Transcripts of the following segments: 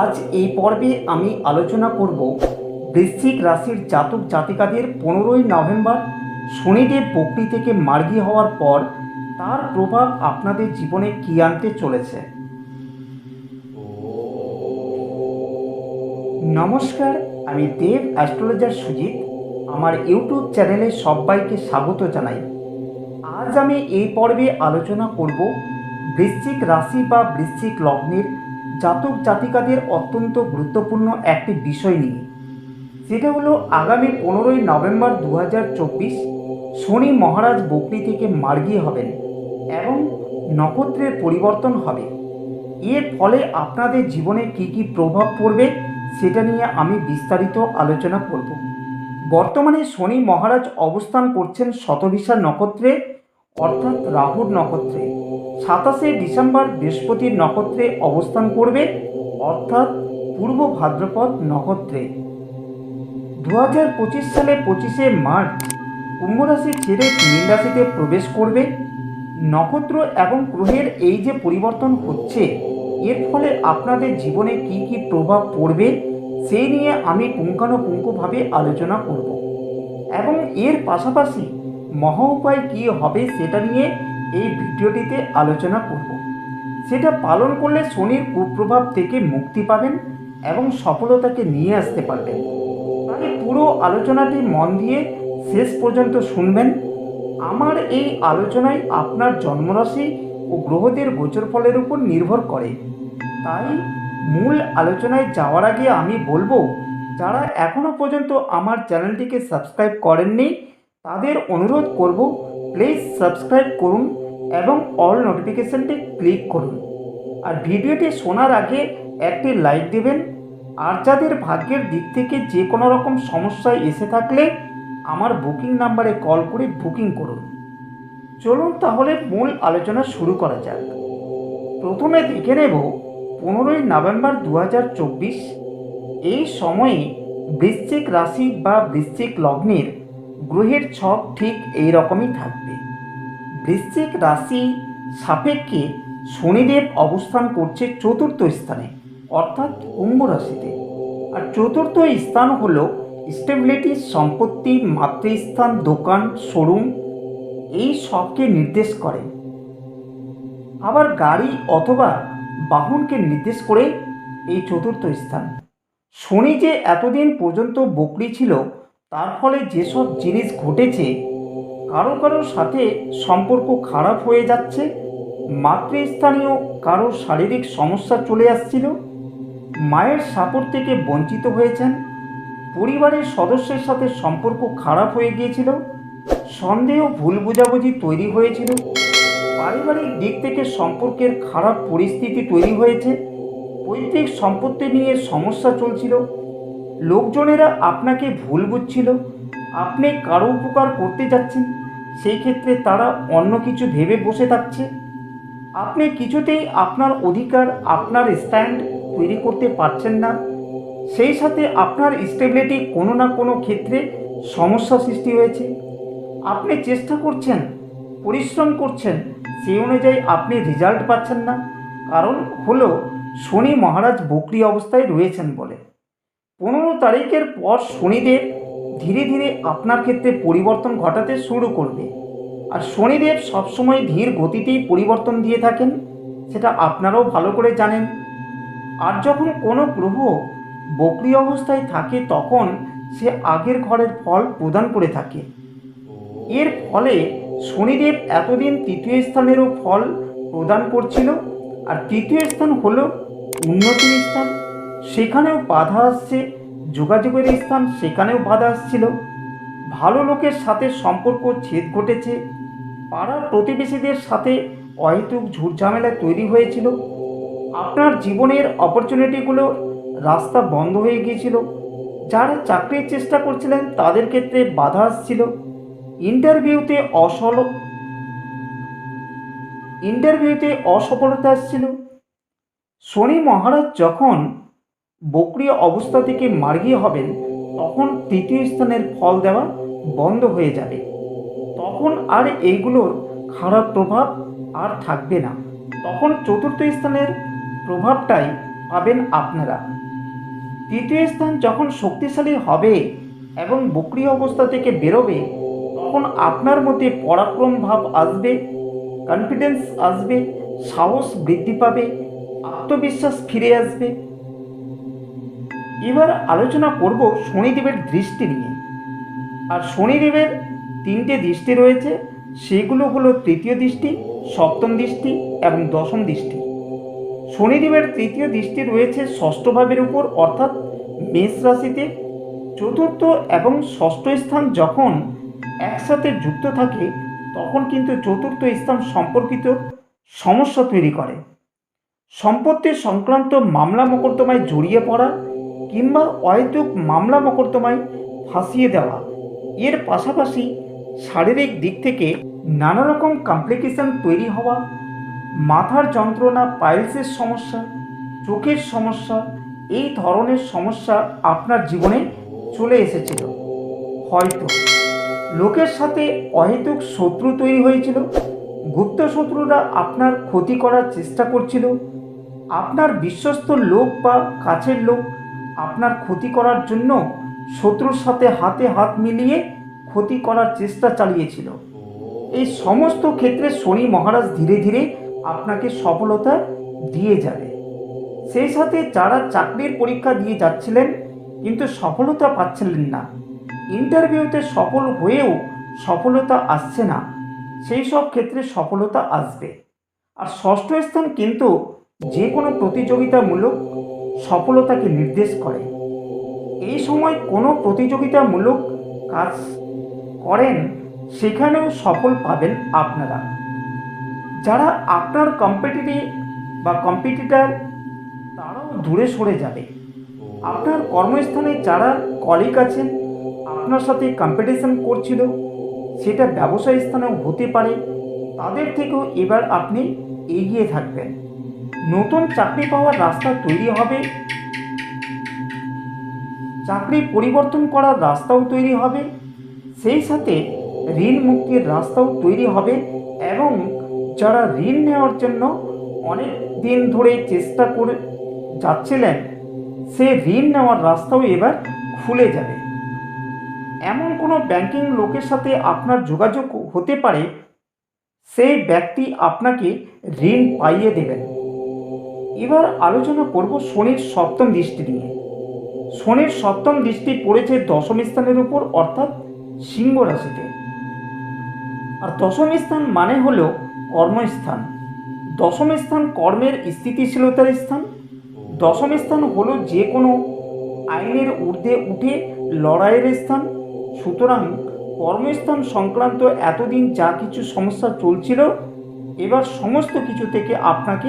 আজ এই পর্বে আমি আলোচনা করব বৃশ্চিক রাশির জাতক জাতিকাদের পনেরোই নভেম্বর শনিদেব বকরি থেকে মার্গী হওয়ার পর তার প্রভাব আপনাদের জীবনে কী আনতে চলেছে? নমস্কার, আমি দেব অ্যাস্ট্রোলজার সুজিত। আমার ইউটিউব চ্যানেলে সবাইকে স্বাগত জানাই। আজ আমি এই পর্বে আলোচনা করব বৃশ্চিক রাশি বা বৃশ্চিক লগ্নের জাতক জাতিকাদের অত্যন্ত গুরুত্বপূর্ণ একটি বিষয় নিয়ে। সেটা হলো আগামী পনেরোই নভেম্বর দু হাজার চব্বিশ শনি মহারাজ বকরি থেকে মার্গী হবেন এবং নক্ষত্রের পরিবর্তন হবে। এর ফলে আপনাদের জীবনে কি কি প্রভাব পড়বে সেটা নিয়ে আমি বিস্তারিত আলোচনা করব। বর্তমানে শনি মহারাজ অবস্থান করছেন শতভিসা নক্ষত্রে অর্থাৎ রাহুর নক্ষত্রে। সাতাশে ডিসেম্বর বৃহস্পতির নক্ষত্রে অবস্থান করবে, অর্থাৎ পূর্ব ভাদ্রপদ নক্ষত্রে। দু হাজার পঁচিশ সালে পঁচিশে মার্চ কুম্ভ রাশি ছেড়ে মীন রাশিতে প্রবেশ করবে। নক্ষত্র এবং গ্রহের এই যে পরিবর্তন হচ্ছে, এর ফলে আপনাদের জীবনে কি কি প্রভাব পড়বে, সেই নিয়ে আমি পুঙ্খানুপুঙ্খভাবে আলোচনা করব। এবং এর পাশাপাশি মহা উপায় কী হবে সেটা নিয়ে এই ভিডিওটিতে আলোচনা করব। সেটা পালন করলে শনির কুপ্রভাব থেকে মুক্তি পাবেন এবং সফলতাকে নিয়ে আসতে পারবেন। তাই পুরো আলোচনাটি মন দিয়ে শেষ পর্যন্ত শুনবেন। আমার এই আলোচনায় আপনার জন্মরাশি ও গ্রহদের গোচর ফলের উপর নির্ভর করে। তাই মূল আলোচনায় যাওয়ার আগে আমি বলব, যারা এখনও পর্যন্ত আমার চ্যানেলটিকে সাবস্ক্রাইব করেননি তাদের অনুরোধ করব প্লিজ সাবস্ক্রাইব করুন এবং অল নোটিফিকেশানটি ক্লিক করুন। আর ভিডিওটি শোনার আগে একটি লাইক দেবেন। আর যাদের ভাগ্যের দিক থেকে যে কোনো রকম সমস্যায় এসে থাকলে আমার বুকিং নাম্বারে কল করে বুকিং করুন। চলুন তাহলে মূল আলোচনা শুরু করা যাক। প্রথমে দেখে নেব, পনেরোই নভেম্বর দু হাজার চব্বিশ, এই সময়ে বৃশ্চিক রাশি বা বৃশ্চিক লগ্নের গ্রহের ছক ঠিক এই রকমই থাকবে। বৃশ্চিক রাশি সাপেক্ষে শনিদেব অবস্থান করছে চতুর্থ স্থানে, অর্থাৎ কুম্ভ রাশিতে। আর চতুর্থ স্থান হল স্টেবিলিটি সম্পত্তি, মাতৃস্থান, দোকান শোরুম এই সবকে নির্দেশ করে। আবার গাড়ি অথবা বাহনকে নির্দেশ করে এই চতুর্থ স্থান। শনি যে এতদিন পর্যন্ত বকরি ছিল তার ফলে যেসব জিনিস ঘটেছে, কারও কারোর সাথে সম্পর্ক খারাপ হয়ে যাচ্ছে, মাতৃস্থানীয় কারও শারীরিক সমস্যা চলে আসছিল, মায়ের সাপোর্ট থেকে বঞ্চিত হয়েছেন, পরিবারের সদস্যের সাথে সম্পর্ক খারাপ হয়ে গিয়েছিল, সন্দেহ ভুল বোঝাবুঝি তৈরি হয়েছিল, পারিবারিক দিক থেকে সম্পর্কের খারাপ পরিস্থিতি তৈরি হয়েছে, পৈতৃক সম্পত্তি নিয়ে সমস্যা চলছিল লোকজনেরা আপনাকে ভুল বুঝছিল, আপনি কারও উপকার করতে যাচ্ছেন, সেই ক্ষেত্রে তারা অন্য কিছু ভেবে বসে থাকছে। আপনি কিছুতেই আপনার অধিকার, আপনার স্ট্যান্ড তৈরি করতে পারছেন না। সেই সাথে আপনার স্টেবিলিটি কোনো না কোনো ক্ষেত্রে সমস্যা সৃষ্টি হয়েছে। আপনি চেষ্টা করছেন, পরিশ্রম করছেন, সেই অনুযায়ী আপনি রেজাল্ট পাচ্ছেন না। কারণ হলো শনি মহারাজ বকরি অবস্থায় রয়েছেন বলে। পনেরো তারিখের পর শনিদেব ধীরে ধীরে আপনার ক্ষেত্রে পরিবর্তন ঘটাতে শুরু করবে। আর শনিদেব সবসময় ধীর গতিতেই পরিবর্তন দিয়ে থাকেন, সেটা আপনারাও ভালো করে জানেন। আর যখন কোনো গ্রহ বকরি অবস্থায় থাকে, তখন সে আগের ঘরের ফল প্রদান করে থাকে। এর ফলে শনিদেব এতদিন তৃতীয় স্থানেরও ফল প্রদান করছিল, আর তৃতীয় স্থান হলো উন্নতির স্থান। সেখানেও বাধা আসছে, যোগাযোগের স্থান সেখানেও বাধা আসছিল। ভালো লোকের সাথে সম্পর্ক ছেদ ঘটেছে, পাড়ার প্রতিবেশীদের সাথে অহেতুক ঝুটঝামেলা তৈরি হয়েছিল। আপনার জীবনের অপরচুনিটিগুলো রাস্তা বন্ধ হয়ে গিয়েছিল। যারা চাকরির চেষ্টা করছিলেন, তাদের ক্ষেত্রে বাধা আসছিল। ইন্টারভিউতে অসল, ইন্টারভিউতে অসফলতা আসছিল। শনি মহারাজ যখন বক্রিয় অবস্থা থেকে মার্গী হবেন, তখন তৃতীয় স্থানের ফল দেওয়া বন্ধ হয়ে যাবে। তখন আর এইগুলোর খারাপ প্রভাব আর থাকবে না। তখন চতুর্থ স্থানের প্রভাবটাই পাবেন আপনারা। তৃতীয় স্থান যখন শক্তিশালী হবে এবং বক্রিয় অবস্থা থেকে বেরোবে, তখন আপনার মধ্যে পরাক্রম ভাব আসবে কনফিডেন্স আসবে, সাহস বৃদ্ধি পাবে, আত্মবিশ্বাস ফিরে আসবে এবার আলোচনা করব শনিদেবের দৃষ্টি নিয়ে। আর শনিদেবের তিনটে দৃষ্টি রয়েছে, সেগুলো হলো তৃতীয় দৃষ্টি, সপ্তম দৃষ্টি এবং দশম দৃষ্টি। শনিদেবের তৃতীয় দৃষ্টি রয়েছে ষষ্ঠ ভাবের উপর, অর্থাৎ মেষ রাশিতে। চতুর্থ এবং ষষ্ঠ স্থান যখন একসাথে যুক্ত থাকে, তখন কিন্তু চতুর্থ স্থান সম্পর্কিত সমস্যা তৈরি করে। সম্পত্তি সংক্রান্ত মামলা মোকদ্দমায় জড়িয়ে পড়া কিংবা অহেতুক মামলা মোকদ্দমায় ফাঁসিয়ে দেওয়া। এর পাশাপাশি শারীরিক দিক থেকে নানা রকম কমপ্লিকেশন তৈরি হওয়া, মাথার যন্ত্রণা পাইলসের সমস্যা, চোখের সমস্যা, এই ধরনের সমস্যা আপনার জীবনে চলে এসেছিল। হয়তো লোকের সাথে অহেতুক শত্রু তৈরি হয়েছিল, গুপ্ত শত্রুরা আপনার ক্ষতি করার চেষ্টা করছিল, আপনার বিশ্বস্ত লোক বা কাছের লোক আপনার ক্ষতি করার জন্য শত্রুর সাথে হাতে হাত মিলিয়ে ক্ষতি করার চেষ্টা চালিয়েছিল। এই সমস্ত ক্ষেত্রে শনি মহারাজ ধীরে ধীরে আপনাকে সফলতা দিয়ে যাবে। সেই সাথে যারা চাকরির পরীক্ষা দিয়ে যাচ্ছিলেন, কিন্তু সফলতা পাচ্ছিলেন না। ইন্টারভিউতে সফল হয়েও সফলতা আসছে না। সেই সব ক্ষেত্রে সফলতা আসবে। আর ষষ্ঠ স্থান কিন্তু যে কোনো প্রতিযোগিতামূলক সফলতাকে নির্দেশ করে। এই সময় কোনো প্রতিযোগিতামূলক কাজ করেন, সেখানেও সফল পাবেন আপনারা। যারা আপনার কম্পিটিটিভ বা কম্পিটিটার তারাও দূরে সরে যাবে। আপনার কর্মস্থানে যারা কলিগ আছেন, আপনার সাথে কম্পিটিশন করছিল, সেটা ব্যবসায়ী স্থানেও হতে পারে। তাদের থেকেও এবার আপনি এগিয়ে থাকবেন। নতুন চাকরি পাওয়ার রাস্তা তৈরি হবে। চাকরি পরিবর্তন করার রাস্তাও তৈরি হবে। সেই সাথে ঋণ মুক্তির রাস্তাও তৈরি হবে এবং যারা ঋণ নেওয়ার জন্য অনেক দিন ধরে চেষ্টা করে যাচ্ছিলেন, সে ঋণ নেওয়ার রাস্তাও এবার খুলে যাবে। এমন কোনো ব্যাংকিং লোকের সাথে আপনার যোগাযোগ হতে পারে, সেই ব্যক্তি আপনাকে ঋণ পাইয়ে দেবেন। এবার আলোচনা করব শনির সপ্তম দৃষ্টি নিয়ে। শনির সপ্তম দৃষ্টি পড়েছে দশম স্থানের উপর, অর্থাৎ সিংহ রাশিতে। আর দশম স্থান মানে হল কর্মস্থান। দশম স্থান কর্মের স্থিতিশীলতার স্থান। দশম স্থান হলো যে কোনো আইনের ঊর্ধ্বে উঠে লড়াইয়ের স্থান। সুতরাং কর্মস্থান সংক্রান্ত এতদিন যা কিছু সমস্যা চলছিল, এবার সমস্ত কিছু থেকে আপনাকে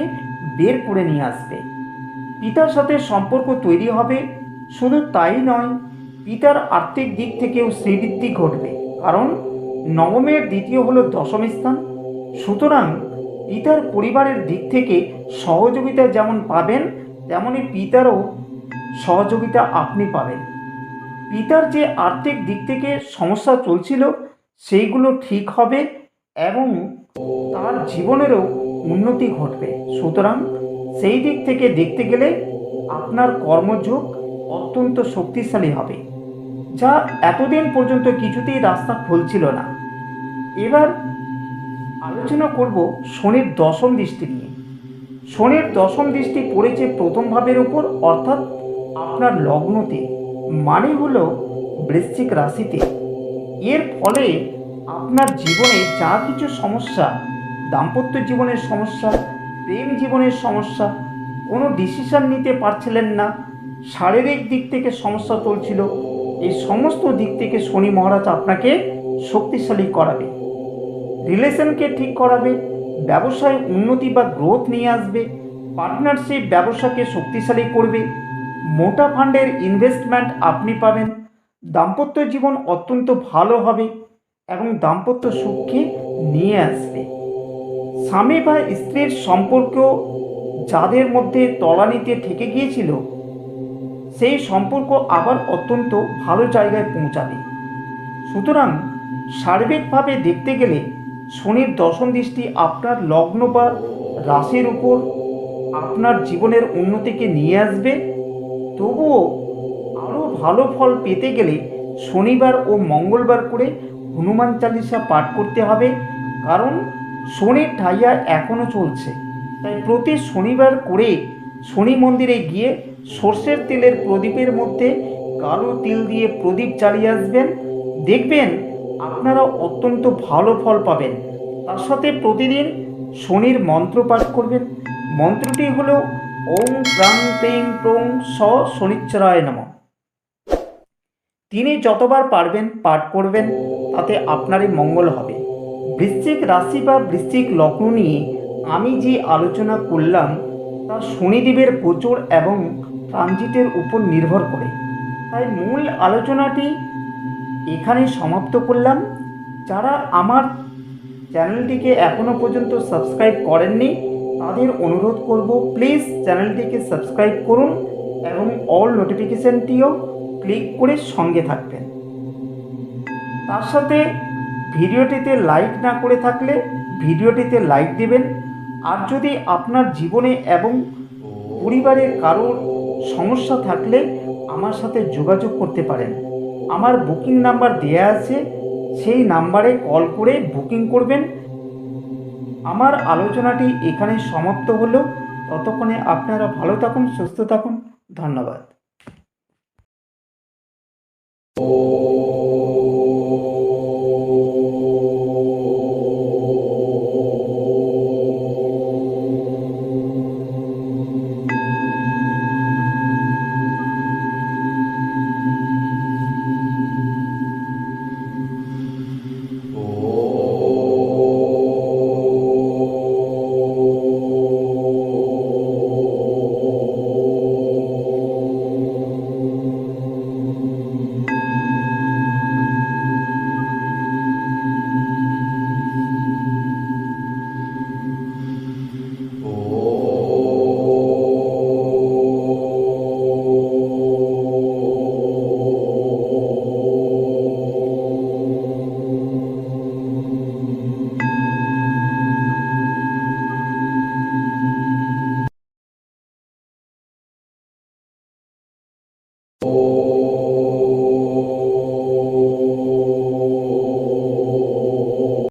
বের করে নিয়ে আসবে। পিতার সাথে সম্পর্ক তৈরি হবে, শুধু তাই নয়, পিতার আর্থিক দিক থেকেও শ্রীবৃদ্ধি ঘটবে। কারণ নবমের দ্বিতীয় হলো দশম স্থান। সুতরাং পিতার পরিবারের দিক থেকে সহযোগিতা যেমন পাবেন তেমনই পিতারও সহযোগিতা আপনি পাবেন। পিতার যে আর্থিক দিক থেকে সমস্যা চলছিল, সেইগুলো ঠিক হবে এবং তার জীবনেরও উন্নতি ঘটবে। সুতরাং সেই দিক থেকে দেখতে গেলে আপনার কর্মযোগ অত্যন্ত শক্তিশালী হবে, যা এতদিন পর্যন্ত কিছুতেই রাস্তা খুলছিল না। এবার আলোচনা করব শনির দশম দৃষ্টি নিয়ে। শনির দশম দৃষ্টি পড়েছে প্রথম ভাবের উপর, অর্থাৎ আপনার লগ্নতে মানে হলো বৃশ্চিক রাশিতে। এর ফলে আপনার জীবনে যা কিছু সমস্যা দাম্পত্য জীবনের সমস্যা, প্রেম জীবনের সমস্যা, কোনো ডিসিশন নিতে পারছিলেন না। শারীরিক দিক থেকে সমস্যা চলছিল। এই সমস্ত দিক থেকে শনি মহারাজ আপনাকে শক্তিশালী করাবে। রিলেশনকে ঠিক করাবে, ব্যবসায় উন্নতি বা গ্রোথ নিয়ে আসবে পার্টনারশিপ ব্যবসাকে শক্তিশালী করবে। মোটা ফান্ডের ইনভেস্টমেন্ট আপনি পাবেন। দাম্পত্য জীবন অত্যন্ত ভালো হবে এবং দাম্পত্য সুখকে নিয়ে আসবে। স্বামী বা স্ত্রীর সম্পর্ক যাদের মধ্যে তলানিতে থেকে গিয়েছিল, সেই সম্পর্ক আবার অত্যন্ত ভালো জায়গায় পৌঁছাবে। সুতরাং সার্বিকভাবে দেখতে গেলে শনির দশম দৃষ্টি আপনার লগ্ন বা রাশির উপর আপনার জীবনের উন্নতিকে নিয়ে আসবে। তবুও আরও ভালো ফল পেতে গেলে শনিবার ও মঙ্গলবার করে হনুমান চালিসা পাঠ করতে হবে। কারণ শনির ঠাইয়া এখনও চলছে। তাই প্রতি শনিবার করে শনি মন্দিরে গিয়ে সর্ষের তেলের প্রদীপের মধ্যে কালো তিল দিয়ে প্রদীপ চালিয়ে আসবেন। দেখবেন আপনারা অত্যন্ত ভালো ফল পাবেন। তার সাথে প্রতিদিন শনির মন্ত্র পাঠ করবেন। মন্ত্রটি হল ওং প্রাং প্রেং প্রং স শনিচ্চরায় নমঃ। তিনি যতবার পারবেন পাঠ করবেন, তাতে আপনারই মঙ্গল হবে। বৃশ্চিক রাশি বা বৃশ্চিক লগ্ন নিয়ে আমি যে আলোচনা করলাম, তা শনিদেবের গোচর এবং ট্রানজিটের উপর নির্ভর করে। তাই মূল আলোচনাটি এখানে সমাপ্ত করলাম। যারা আমার চ্যানেলটিকে এখনও পর্যন্ত সাবস্ক্রাইব করেননি, তাদের অনুরোধ করব প্লিজ চ্যানেলটিকে সাবস্ক্রাইব করুন এবং অল নোটিফিকেশানটিও ক্লিক করে সঙ্গে থাকবেন। তার সাথে ভিডিওটিতে লাইক না করে থাকলে ভিডিওটিতে লাইক দেবেন। আর যদি আপনার জীবনে এবং পরিবারের কারোর সমস্যা থাকলে আমার সাথে যোগাযোগ করতে পারেন। আমার বুকিং নাম্বার দেয়া আছে, সেই নাম্বারে কল করে বুকিং করবেন। আমার আলোচনাটি এখানে সমাপ্ত হলো। ততক্ষণে আপনারা ভালো থাকুন, সুস্থ থাকুন। ধন্যবাদ।